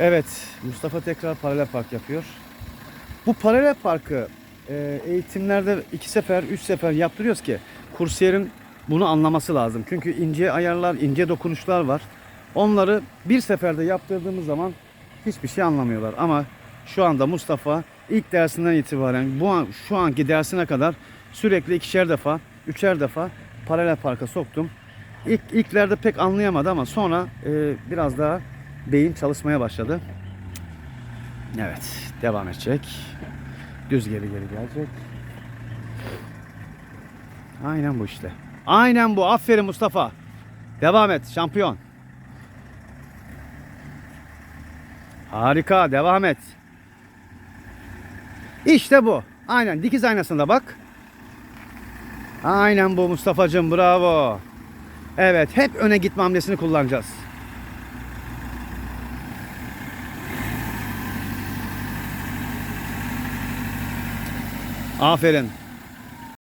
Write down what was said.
Evet, Mustafa tekrar paralel park yapıyor. Bu paralel parkı e, eğitimlerde iki sefer, üç sefer yaptırıyoruz ki kursiyerin bunu anlaması lazım. Çünkü ince ayarlar, ince dokunuşlar var. Onları bir seferde yaptırdığımız zaman hiçbir şey anlamıyorlar. Ama şu anda Mustafa ilk dersinden itibaren bu an, şu anki dersine kadar sürekli ikişer defa, üçer defa paralel parka soktum. İlk ilklerde pek anlayamadı ama sonra e, biraz daha beyin çalışmaya başladı. Evet, devam edecek. Düz geri geri gelecek. Aynen bu işte. Aynen bu. Aferin Mustafa. Devam et şampiyon. Harika. Devam et. İşte bu. Aynen dikiz aynasında bak. Aynen bu Mustafa'cığım bravo. Evet hep öne gitme hamlesini kullanacağız. Aferin.